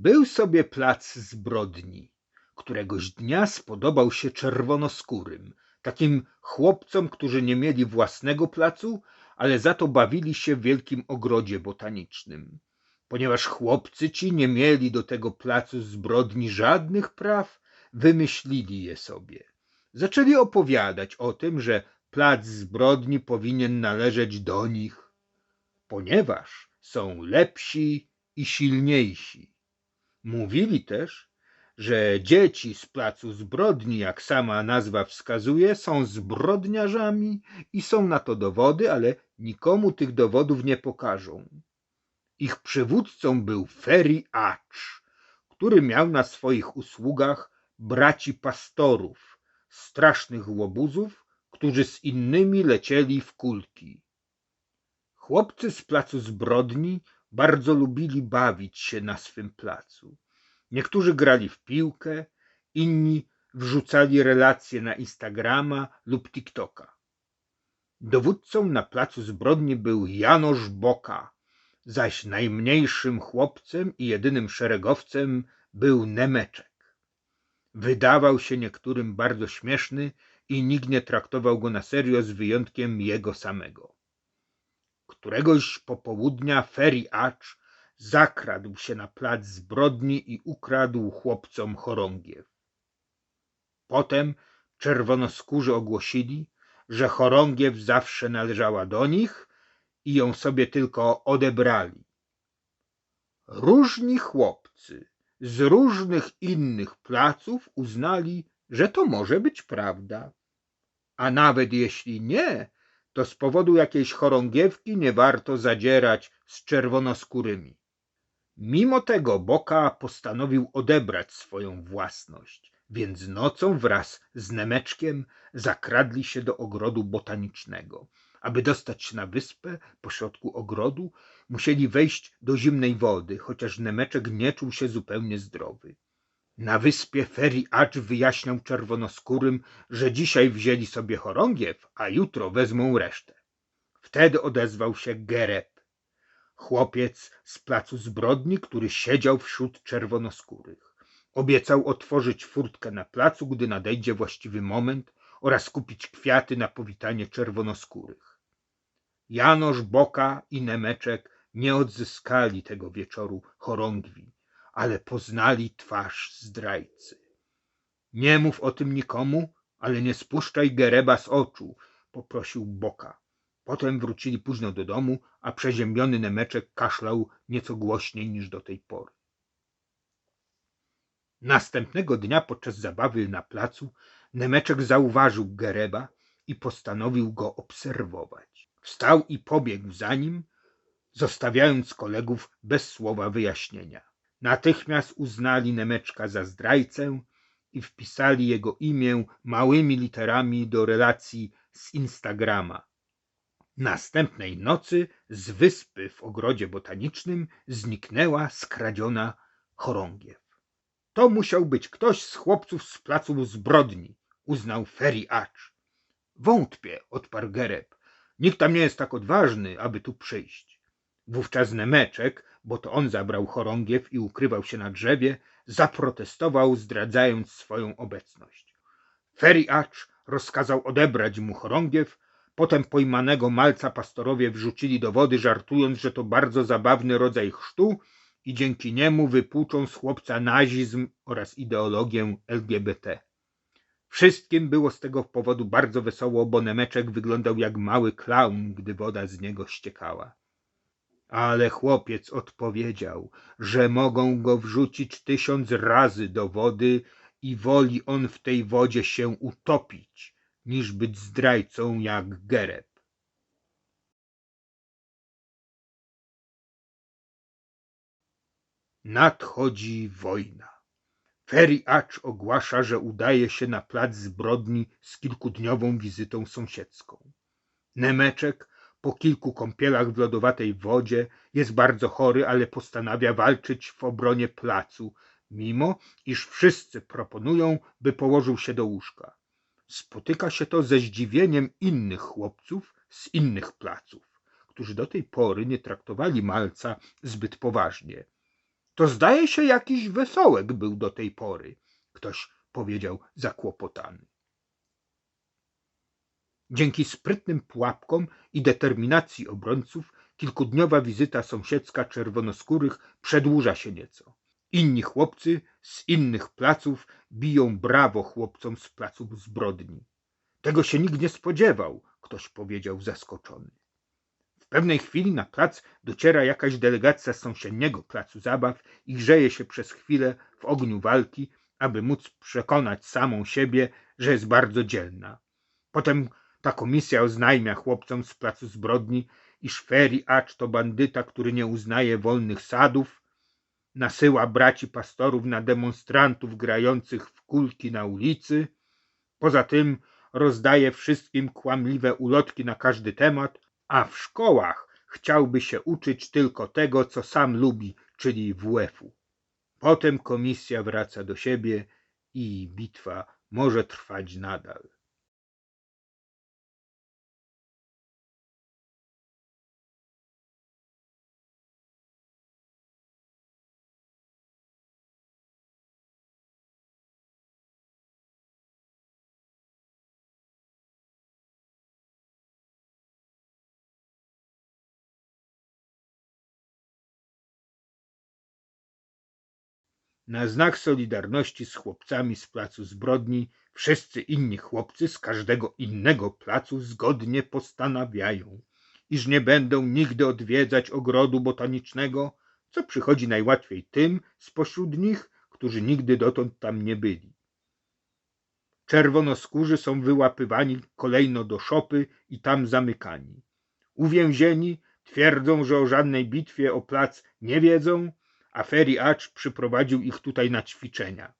Był sobie plac zbrodni. Któregoś dnia spodobał się czerwonoskórym, takim chłopcom, którzy nie mieli własnego placu, ale za to bawili się w wielkim ogrodzie botanicznym. Ponieważ chłopcy ci nie mieli do tego placu zbrodni żadnych praw, wymyślili je sobie. Zaczęli opowiadać o tym, że plac zbrodni powinien należeć do nich, ponieważ są lepsi i silniejsi. Mówili też, że dzieci z placu zbrodni, jak sama nazwa wskazuje, są zbrodniarzami i są na to dowody, ale nikomu tych dowodów nie pokażą. Ich przywódcą był Ferry Acz, który miał na swoich usługach braci pastorów, strasznych łobuzów, którzy z innymi lecieli w kulki. Chłopcy z placu zbrodni bardzo lubili bawić się na swym placu. Niektórzy grali w piłkę, inni wrzucali relacje na Instagrama lub TikToka. Dowódcą na placu zbrodni był Janosz Boka, zaś najmniejszym chłopcem i jedynym szeregowcem był Nemeczek. Wydawał się niektórym bardzo śmieszny i nikt nie traktował go na serio z wyjątkiem jego samego. Któregoś popołudnia Ferry Acz zakradł się na plac zbrodni i ukradł chłopcom chorągiew. Potem czerwonoskórzy ogłosili, że chorągiew zawsze należała do nich i ją sobie tylko odebrali. Różni chłopcy z różnych innych placów uznali, że to może być prawda. A nawet jeśli nie, to z powodu jakiejś chorągiewki nie warto zadzierać z czerwonoskórymi. Mimo tego Boka postanowił odebrać swoją własność, więc nocą wraz z Nemeczkiem zakradli się do ogrodu botanicznego. Aby dostać się na wyspę pośrodku ogrodu, musieli wejść do zimnej wody, chociaż Nemeczek nie czuł się zupełnie zdrowy. Na wyspie Feri Acz wyjaśniał czerwonoskórym, że dzisiaj wzięli sobie chorągiew, a jutro wezmą resztę. Wtedy odezwał się Gereb, chłopiec z placu zbrodni, który siedział wśród czerwonoskórych. Obiecał otworzyć furtkę na placu, gdy nadejdzie właściwy moment oraz kupić kwiaty na powitanie czerwonoskórych. Janosz, Boka i Nemeczek nie odzyskali tego wieczoru chorągwi ale poznali twarz zdrajcy. Nie mów o tym nikomu, ale nie spuszczaj Gereba z oczu, poprosił Boka. Potem wrócili późno do domu, a przeziębiony Nemeczek kaszlał nieco głośniej niż do tej pory. Następnego dnia podczas zabawy na placu Nemeczek zauważył Gereba i postanowił go obserwować. Wstał i pobiegł za nim, zostawiając kolegów bez słowa wyjaśnienia. Natychmiast uznali Nemeczka za zdrajcę i wpisali jego imię małymi literami do relacji z Instagrama. Następnej nocy z wyspy w ogrodzie botanicznym zniknęła skradziona chorągiew. To musiał być ktoś z chłopców z placu zbrodni, uznał Ferry Acz. Wątpię, odparł Gereb. Nikt tam nie jest tak odważny, aby tu przyjść. Wówczas Nemeczek bo to on zabrał chorągiew i ukrywał się na drzewie, zaprotestował, zdradzając swoją obecność. Feriacz rozkazał odebrać mu chorągiew, potem pojmanego malca pastorowie wrzucili do wody, żartując, że to bardzo zabawny rodzaj chrztu i dzięki niemu wypłuczą z chłopca nazizm oraz ideologię LGBT. Wszystkim było z tego powodu bardzo wesoło, bo Nemeczek wyglądał jak mały klaun, gdy woda z niego ściekała. Ale chłopiec odpowiedział, że mogą go wrzucić tysiąc razy do wody i woli on w tej wodzie się utopić, niż być zdrajcą jak Gereb. Nadchodzi wojna. Ferry Acz ogłasza, że udaje się na plac zbrodni z kilkudniową wizytą sąsiedzką. Nemeczek po kilku kąpielach w lodowatej wodzie jest bardzo chory, ale postanawia walczyć w obronie placu, mimo iż wszyscy proponują, by położył się do łóżka. Spotyka się to ze zdziwieniem innych chłopców z innych placów, którzy do tej pory nie traktowali malca zbyt poważnie. To zdaje się jakiś wesołek był do tej pory, ktoś powiedział zakłopotany. Dzięki sprytnym pułapkom i determinacji obrońców kilkudniowa wizyta sąsiedzka czerwonoskórych przedłuża się nieco. Inni chłopcy z innych placów biją brawo chłopcom z placów zbrodni. Tego się nikt nie spodziewał, ktoś powiedział zaskoczony. W pewnej chwili na plac dociera jakaś delegacja z sąsiedniego placu zabaw i grzeje się przez chwilę w ogniu walki, aby móc przekonać samą siebie, że jest bardzo dzielna. Potem ta komisja oznajmia chłopcom z placu zbrodni, iż Feri Acz to bandyta, który nie uznaje wolnych sadów, nasyła braci pastorów na demonstrantów grających w kulki na ulicy. Poza tym rozdaje wszystkim kłamliwe ulotki na każdy temat, a w szkołach chciałby się uczyć tylko tego, co sam lubi, czyli WF-u. Potem komisja wraca do siebie i bitwa może trwać nadal. Na znak solidarności z chłopcami z placu zbrodni wszyscy inni chłopcy z każdego innego placu zgodnie postanawiają, iż nie będą nigdy odwiedzać ogrodu botanicznego, co przychodzi najłatwiej tym spośród nich, którzy nigdy dotąd tam nie byli. Czerwonoskórzy są wyłapywani kolejno do szopy i tam zamykani. Uwięzieni twierdzą, że o żadnej bitwie o plac nie wiedzą, a Feri Acz przyprowadził ich tutaj na ćwiczenia.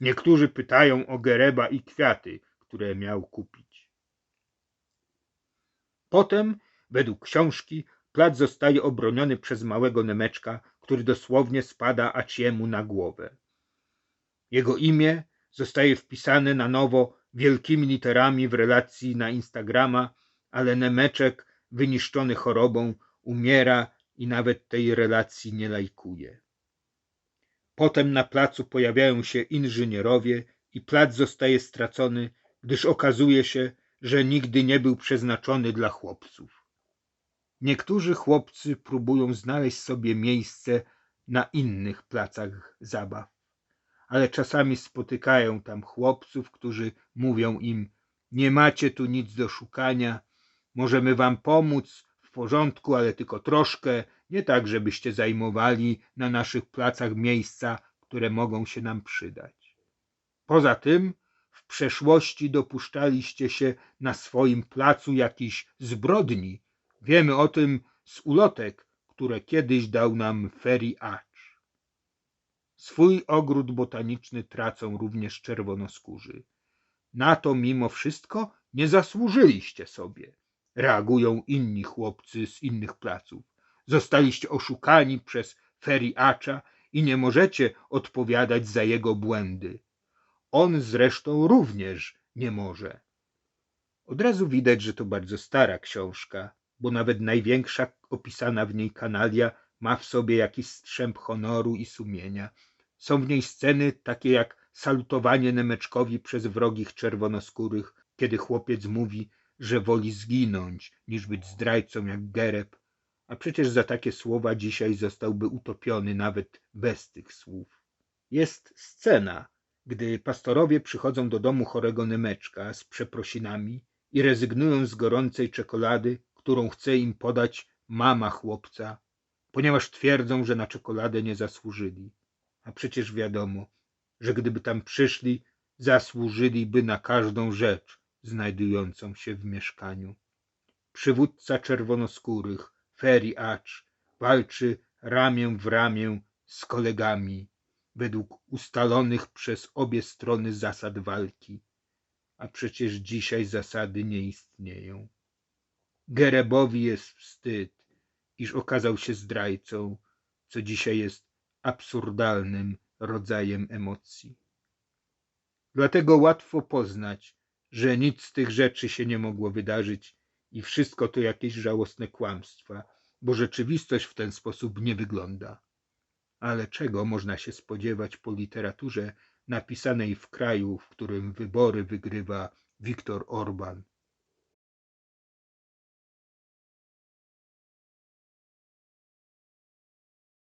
Niektórzy pytają o gereba i kwiaty, które miał kupić. Potem, według książki, plac zostaje obroniony przez małego Nemeczka, który dosłownie spada Aciemu na głowę. Jego imię zostaje wpisane na nowo wielkimi literami w relacji na Instagrama, ale Nemeczek, wyniszczony chorobą, umiera i nawet tej relacji nie lajkuje. Potem na placu pojawiają się inżynierowie i plac zostaje stracony, gdyż okazuje się, że nigdy nie był przeznaczony dla chłopców. Niektórzy chłopcy próbują znaleźć sobie miejsce na innych placach zabaw, ale czasami spotykają tam chłopców, którzy mówią im: Nie macie tu nic do szukania, możemy wam pomóc, porządku, ale tylko troszkę, nie tak, żebyście zajmowali na naszych placach miejsca, które mogą się nam przydać. Poza tym w przeszłości dopuszczaliście się na swoim placu jakichś zbrodni. Wiemy o tym z ulotek, które kiedyś dał nam Ferry Acz. Swój ogród botaniczny tracą również czerwonoskórzy. Na to mimo wszystko nie zasłużyliście sobie. Reagują inni chłopcy z innych placów. Zostaliście oszukani przez Feriacza i nie możecie odpowiadać za jego błędy. On zresztą również nie może. Od razu widać, że to bardzo stara książka, bo nawet największa opisana w niej kanalia ma w sobie jakiś strzęp honoru i sumienia. Są w niej sceny takie jak salutowanie Nemeczkowi przez wrogich czerwonoskórych, kiedy chłopiec mówi, że woli zginąć, niż być zdrajcą jak Gereb, a przecież za takie słowa dzisiaj zostałby utopiony nawet bez tych słów. Jest scena, gdy pastorowie przychodzą do domu chorego Nemeczka z przeprosinami i rezygnują z gorącej czekolady, którą chce im podać mama chłopca, ponieważ twierdzą, że na czekoladę nie zasłużyli. A przecież wiadomo, że gdyby tam przyszli, zasłużyliby na każdą rzecz znajdującą się w mieszkaniu. Przywódca czerwonoskórych, Ferry Acz, walczy ramię w ramię z kolegami według ustalonych przez obie strony zasad walki, a przecież dzisiaj zasady nie istnieją. Gerebowi jest wstyd, iż okazał się zdrajcą, co dzisiaj jest absurdalnym rodzajem emocji. Dlatego łatwo poznać, że nic z tych rzeczy się nie mogło wydarzyć i wszystko to jakieś żałosne kłamstwa, bo rzeczywistość w ten sposób nie wygląda. Ale czego można się spodziewać po literaturze napisanej w kraju, w którym wybory wygrywa Viktor Orban?